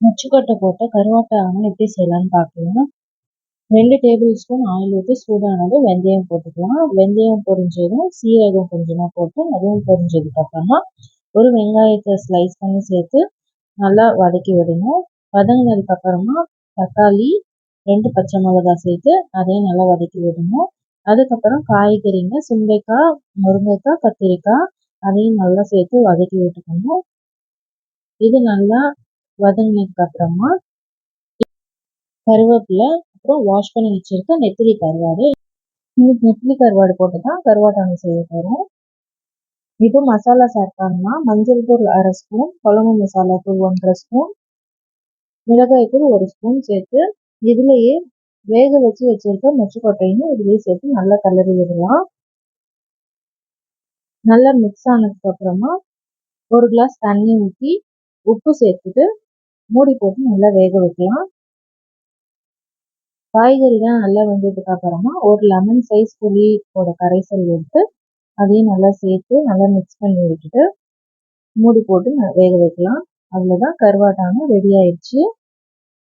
முச்சுக்கொட்டை போட்ட கருவாட்டை ஆனால் எப்படி செய்யலாம்னு பார்க்கலாம். ரெண்டு டேபிள் ஸ்பூன் ஆயில் ஊற்றி சூடானதும் வெந்தயம் போட்டுக்கலாம். வெந்தயம் பொரிஞ்சதும் சீரகம் கொஞ்சமாக போட்டு அதுவும் பொரிஞ்சதுக்கப்புறமா ஒரு வெங்காயத்தை ஸ்லைஸ் பண்ணி சேர்த்து நல்லா வதக்கி விடணும். வதங்கினதுக்கப்புறமா தக்காளி ரெண்டு பச்சை மிளகா சேர்த்து அதையும் நல்லா வதக்கி விடணும். அதுக்கப்புறம் காய்கறிங்க சுண்டைக்காய் முருங்கைக்காய் கத்திரிக்காய் அதையும் நல்லா சேர்த்து வதக்கி விட்டுக்கணும். இது நல்லா வதங்கினதுக்கு அப்புறமா கருவேப்பிலை அப்புறம் வாஷ் பண்ணி வச்சிருக்க நெத்திலி கருவாடு. இன்னைக்கு நெத்திலி கருவாடு போட்டு தான் கருவாட்டாங்க செய்ய போகிறோம் இப்போ மசாலா சேர்த்தாங்கன்னா மஞ்சள் தூள் அரை ஸ்பூன் குழம்பு மசாலா தூள் ஒன்றரை ஸ்பூன் மிளகாய் தூள் ஒரு ஸ்பூன் சேர்த்து இதுலேயே வேக வச்சு வச்சிருக்க மொச்சக்கொட்டையும் இதுலேயே சேர்த்து நல்லா கலரி விடலாம். நல்லா மிக்ஸ் ஆனதுக்கு அப்புறமா ஒரு கிளாஸ் தண்ணி ஊற்றி உப்பு சேர்த்துட்டு மூடி போட்டு நல்லா வேக வைக்கலாம். காய்கறிலாம் நல்லா வெந்ததுக்கு அப்புறமா ஒரு லெமன் சைஸ் புளியோட கரைசல் எடுத்து அதையும் நல்லா சேர்த்து நல்லா மிக்ஸ் பண்ணி விட்டுட்டு மூடி போட்டு வேக வைக்கலாம். அவ்வளோதான் கருவாட்டானம் ரெடி ஆயிடுச்சு.